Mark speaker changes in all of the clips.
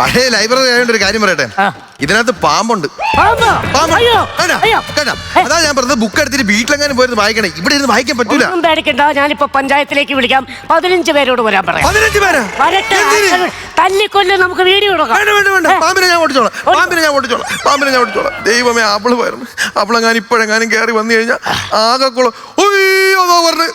Speaker 1: പഴയ ലൈബ്രറി ആയതുകൊണ്ട് ഒരു കാര്യം പറയട്ടെ? ഇതിനകത്ത് പാമ്പുണ്ട്.
Speaker 2: പാമ്പോ?
Speaker 1: കേട്ടാ? അതാ ഞാൻ പറഞ്ഞത് ബുക്ക് എടുത്തിട്ട് വീട്ടിലെങ്ങാനും പോയിരുന്നു വായിക്കണേ. ഇവിടെ ഇരുന്ന് വായിക്കാൻ പറ്റൂല.
Speaker 2: ഒന്നും പേടിക്കണ്ട. ഞാനിപ്പോ പഞ്ചായത്തിലേക്ക് വിളിക്കാം. പതിനഞ്ച് പേരോട് വരാൻ പറയാം.
Speaker 1: പതിനഞ്ച് പേരാ?
Speaker 2: വരട്ടെ? തല്ലിക്കൊല്ല് നമുക്ക് വീഡിയോ എടുക്കാം.
Speaker 1: വേണ്ട വേണ്ട വേണ്ട. പാമ്പിനെ ഞാൻ ഓടിച്ചോളാം. പാമ്പിനെ ഞാൻ ഓടിച്ചോളാം. പാമ്പിനെ ഞാൻ ഓടിച്ചോളാം. ദൈവമേ ആപ്പിൾ പോയിരുന്നു ആപ്പിളെങ്ങാനും ഇപ്പോഴെങ്ങാനും കയറി വന്നു കഴിഞ്ഞാൽ ആകെ കുളം ഉയ്യോ അതോ പറഞ്ഞ്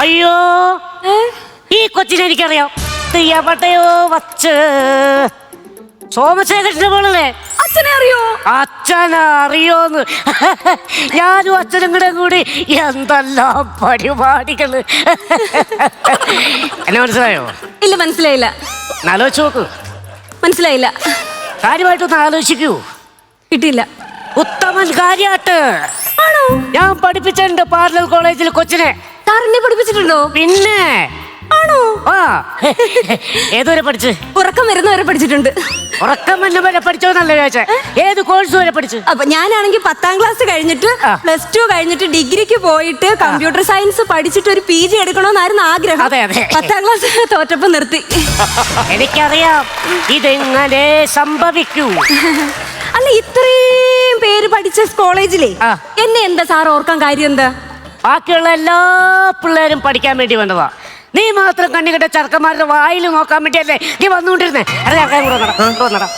Speaker 2: അയ്യോ ഈ കൊച്ചിനെ എനിക്കറിയാം. എവിടെയോ വച്ച് സോമശേഖരന്റെ മോളല്ലേ?
Speaker 3: അച്ഛനെ അറിയോ?
Speaker 2: അച്ഛൻ അറിയോന്ന്. ഞാനും അച്ഛനും കൂടെ കൂടി എന്തെല്ലാം പരിപാടികൾ. എന്നെ മനസ്സിലായോ?
Speaker 3: ഇല്ല മനസ്സിലായില്ല.
Speaker 2: ആലോചിച്ചു നോക്ക്.
Speaker 3: മനസ്സിലായില്ല.
Speaker 2: കാര്യമായിട്ടൊന്ന് ആലോചിക്കൂ.
Speaker 3: കിട്ടിയില്ല.
Speaker 2: ഉത്തമൻ കാര്യാട്ട്. ഞാൻ പഠിപ്പിച്ചിട്ടുണ്ട് പാർലർ കോളേജിൽ കൊച്ചിനെ
Speaker 3: സാർ എന്നെ പഠിപ്പിച്ചിട്ടുണ്ടോ?
Speaker 2: പിന്നെ.
Speaker 3: ആണോ?
Speaker 2: ആ. ഏതുവരെ പഠിച്ച്?
Speaker 3: ഉറക്കം വരുന്നവരെ പഠിച്ചിട്ടുണ്ട്.
Speaker 2: ഉറക്കം വരെ പഠിച്ചോന്നല്ല ചോദിച്ചേ? ഏത് കോഴ്സ് വരെ പഠിച്ചു?
Speaker 3: അപ്പൊ ഞാനാണെങ്കിൽ പത്താം ക്ലാസ് കഴിഞ്ഞിട്ട്
Speaker 2: ആ.
Speaker 3: പ്ലസ് ടു കഴിഞ്ഞിട്ട് ഡിഗ്രിക്ക് പോയിട്ട് കമ്പ്യൂട്ടർ സയൻസ് പഠിച്ചിട്ട് ഒരു പി ജി എടുക്കണമെന്നായിരുന്നു ആഗ്രഹം.
Speaker 2: അതെ, അതെ.
Speaker 3: പത്താം ക്ലാസ് തോറ്റപ്പം നിർത്തി.
Speaker 2: എനിക്കറിയാം. ഇതെങ്ങനെ സംഭവിക്കൂ?
Speaker 3: അല്ല ഇത്രയും പേര് പഠിച്ച കോളേജിലെ
Speaker 2: ആ.
Speaker 3: എന്നെ എന്താ സാർ ഓർക്കാൻ കാര്യം എന്താ?
Speaker 2: ബാക്കിയുള്ള എല്ലാ പിള്ളേരും പഠിക്കാൻ വേണ്ടി വന്നതാ. നീ മാത്രം കണ്ണികെട്ട ചെറുക്കന്മാരുടെ വായിൽ നോക്കാൻ വേണ്ടിയല്ലേ നീ വന്നുകൊണ്ടിരുന്നേ? അറിയാം കൂടെ നട ഇങ്ങോട്ട് വന്നെടാ.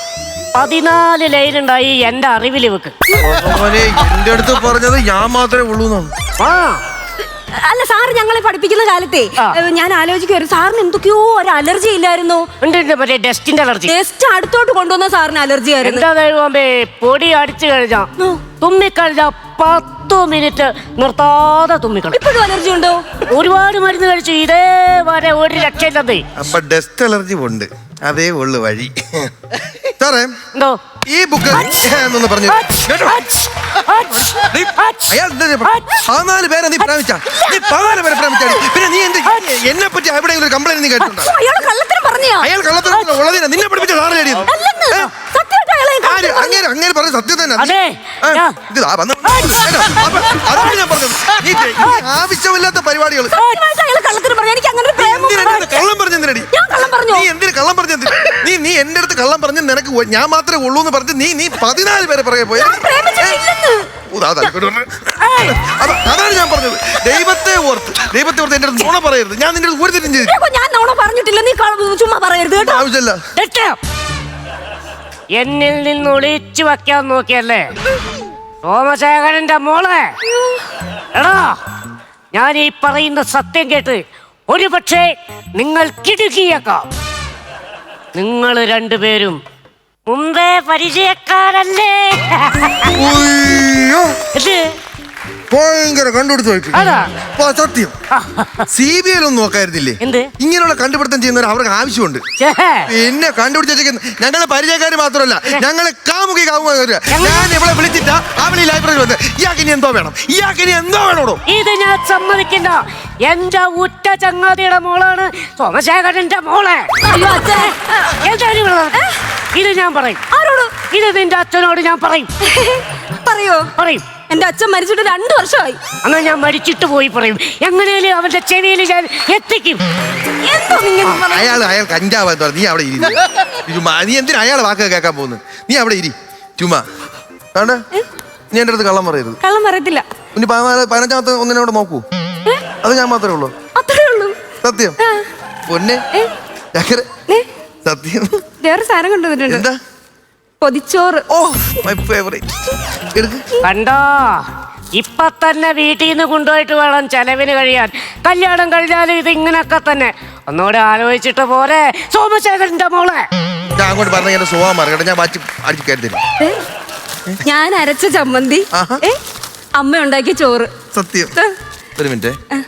Speaker 2: പതിനാല് ലൈൻ ഉണ്ടായി എന്റെ അറിവിൽ വെക്ക്
Speaker 1: എന്റെ അടുത്ത് പറഞ്ഞത് ഞാൻ മാത്രമേ ഉള്ളൂ
Speaker 2: ആ.
Speaker 3: അല്ല സാർ ഞങ്ങളെ പഠിപ്പിക്കുന്ന കാലത്തെ ഞാൻ ആലോചിക്കുമായിരുന്നു സാറിന് എന്തൊക്കെയോ ഒരു അലർജി ഇല്ലായിരുന്നു?
Speaker 2: ഡെസ്റ്റിന്റെ അലർജി.
Speaker 3: ഡെസ്റ്റ് അടുത്തോട്ട് കൊണ്ടുവന്ന സാറിന് അലർജി ആയിരുന്നു
Speaker 2: പൊടി അടിച്ചു കഴിഞ്ഞാ. തുമ്മിക്കഴിഞ്ഞാ പത്തു മിനിറ്റ് നിർത്താതെ
Speaker 3: ഇപ്പോഴും അലർജി ഉണ്ടോ?
Speaker 2: ഒരുപാട് മരുന്ന് കഴിച്ചു ഇതേ വരെ ഒരു രക്ഷയില്ലെന്നേ
Speaker 1: അപ്പൊ ഡസ്റ്റ് അലർജി ഉണ്ട്. അതേ ഉള്ളു വഴി. സാറേ
Speaker 2: എന്തോ?
Speaker 1: ഈ ബുക്ക് എന്നൊന്ന് പറഞ്ഞു കേട്ടോ? നീ അയാൾ എന്താ ഇത് പറഞ്ഞത്? പതിനാല് പേരെ നീ പ്രേമിച്ച നീ പതിനാല് പേരെ പ്രേമിച്ചാടി പിന്നെ നീ എന്ത് എന്നെ പറ്റി എവിടെയെങ്കിലും ഒരു കംപ്ലൈന്റ് നീ കേട്ടിട്ടുണ്ടോ?
Speaker 3: അയാൾ കള്ളത്തരം പറഞ്ഞു?
Speaker 1: അയാൾ കള്ളത്തരം ഉള്ളതിനാ. നിന്നെ പഠിപ്പിച്ച
Speaker 3: അല്ലെന്ന് സത്യമായിട്ട് അയാളെ
Speaker 1: ആര്
Speaker 3: കള്ളത്തരം
Speaker 1: അങ്ങേര് പറഞ്ഞ സത്യം തന്നെ.
Speaker 2: അതെ.
Speaker 1: ആ,
Speaker 2: ഞാൻ-
Speaker 1: ഇത് ആ വന്ന് അല്ല, അപ്പൊ അതാണ് ഞാൻ പറഞ്ഞത്. നീ ഈ ആവശ്യമില്ലാത്ത പരിപാടികൾ
Speaker 3: അയാൾ പറഞ്ഞു. എനിക്ക് അങ്ങനെ ഒരു പ്രേമം
Speaker 1: എന്തിനാ കള്ളം പറഞ്ഞെന്തിനടി
Speaker 3: ഞാൻ കള്ളം പറഞ്ഞോ?
Speaker 1: നീ എന്തിനു കള്ളം പറഞ്ഞത് നീ നീ എന്റെ അടുത്ത് കള്ളം പറഞ്ഞ് നിനക്ക് ഒ- ഞാൻ മാത്രമേ ഉള്ളൂ എന്ന് പറഞ്ഞ് നീ നീ പതിനാല് പേരെ പറയാൻ പോയി.
Speaker 3: ഞാൻ പ്രേമിച്ചിട്ടില്ലെന്ന്
Speaker 1: അതാണ് ഞാൻ പറഞ്ഞത്. ദൈവത്തെ ഓർത്ത് ദൈവത്തെ ഓർത്ത് എന്റെ അടുത്ത് നുണ പറയരുത്. ഞാൻ നിന്റെ അടുത്ത് ഒരു തെറ്റും
Speaker 3: ഇതൊക്കെ ഞാൻ നോണ പറഞ്ഞിട്ടില്ല. നീ കള- ചുമ്മാ പറയരുത് കേട്ടോ.
Speaker 1: ആവശ്യമില്ല.
Speaker 2: എന്നിൽ നിന്ന് ഒളിച്ചു വയ്ക്കാൻ നോക്കിയല്ലേ? സോമശേഖരന്റെ മോളെ. എടാ ഞാൻ ഈ പറയുന്ന സത്യം കേട്ട് ഒരു പക്ഷേ നിങ്ങൾ കിടുക്കിയേക്കാം നിങ്ങൾ രണ്ടുപേരും മുമ്പേ പരിചയക്കാരല്ലേ? ഇത്
Speaker 1: ഭയങ്കര കണ്ടുപിടുത്തം നോക്കി
Speaker 2: അതാ
Speaker 1: അപ്പൊ സത്യം. സി ബി ഐ ഒന്നും നോക്കായിരുന്നില്ലേ?
Speaker 2: എന്ത്?
Speaker 1: ഇങ്ങനെയുള്ള കണ്ടുപിടുത്തം ചെയ്യുന്നവർ അവർക്ക് ആവശ്യമുണ്ട്.
Speaker 2: ഛേ,
Speaker 1: പിന്നെ കണ്ടുപിടിച്ച ഞങ്ങളെ പരിചയക്കാര് മാത്രമല്ല ഞങ്ങളെ കാമുകി കാമുക ഞാൻ ഇവളെ വിളിച്ചിട്ടാ അവളെ ലൈബ്രറി വന്ന് ഇയാൾക്ക് ഇനി എന്തോ വേണം? ഇയാൾക്ക് ഇനി എന്തോ വേണോടോ?
Speaker 2: ഇത് ഞാൻ സമ്മതിക്കില്ല എന്റെ ഉറ്റ ചങ്ങാതിയുടെ മോളാണ് സോമശേഖരന്റെ മോളെ.
Speaker 3: അയ്യോ അച്ഛനെ
Speaker 2: എന്താണ് ഇവിടെ? നടക്കുന്നത്? ഇത് ഞാൻ പറയും.
Speaker 3: ആരോട്?
Speaker 2: ഇത് നിന്റെ അച്ഛനോട് ഞാൻ പറയും.
Speaker 3: പറയോ?
Speaker 2: പറയും.
Speaker 3: എന്റെ അച്ഛൻ മരിച്ചിട്ട് രണ്ടു വർഷമായി.
Speaker 2: അങ്ങനെ ഞാൻ മരിച്ചിട്ട് പോയി പറയും. എങ്ങനെയാലും അവന്റെ ചെവിയിൽ ഞാൻ എത്തിക്കും.
Speaker 3: എന്തോ നിങ്ങൾ പറഞ്ഞത്?
Speaker 1: അയാൾ അയാൾ കഞ്ചാവാൻ നീ അവിടെ ഇരി. ചുമ്മാ നീ എന്തിനാ അയാളെ വാക്ക് കേൾക്കാൻ പോകുന്നു നീ അവിടെ ഇരി. ചുമ്മാ. വേണ്ട നീ എന്റെ അടുത്ത് കള്ളം പറയരുത്.
Speaker 3: കള്ളം പറയത്തില്ല.
Speaker 1: ഇനി പതിനാല് പതിനഞ്ചാമത്തെ ഒന്നിനെ അവിടെ നോക്കൂ. അത് ഞാൻ മാത്രമേ ഉള്ളൂ.
Speaker 3: അത്രേ ഉള്ളൂ.
Speaker 1: സത്യം. പൊന്നെ? ചക്കര? സത്യം.
Speaker 3: വേറെ സാധനം കൊണ്ടുവന്നിട്ടുണ്ട്.
Speaker 1: എന്താ?
Speaker 3: പൊതിച്ചോറ്.
Speaker 1: ഓ മൈ ഫേവറേറ്റ് എടുക്ക്.
Speaker 2: കണ്ടോ? ഇപ്പൊ തന്നെ വീട്ടിൽ നിന്ന് കൊണ്ടുപോയിട്ട് വേണം ചെലവിന് കഴിയാൻ. കല്യാണം കഴിഞ്ഞാലും ഇത് ഇങ്ങനൊക്കെ തന്നെ. ഒന്നുകൂടെ ആലോചിച്ചിട്ട് പോലെ സോമശേഖരന്റെ മോളെ.
Speaker 1: ഞാൻ അങ്ങോട്ട് പറഞ്ഞ എന്റെ സ്വഭാവം മാറി ഞാൻ വാച്ച് അടിച്ച് കരുതില്ല
Speaker 3: ഏ? ഞാൻ അരച്ച ചമ്മന്തി.
Speaker 1: ആഹാ.
Speaker 3: ഏ? അമ്മ ഉണ്ടാക്കിയ ചോറ്.
Speaker 1: സത്യം? ഒരു മിനിറ്റ്.
Speaker 3: ആ.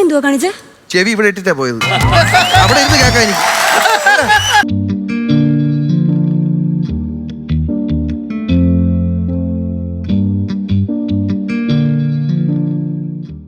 Speaker 3: എന്തുവാ കാണിച്ചേ?
Speaker 1: ചെവി ഇവിടെ ഇട്ടിട്ടാ പോയത്. അവിടെ ഇരുന്ന് കേൾക്കാൻ എനിക്ക്.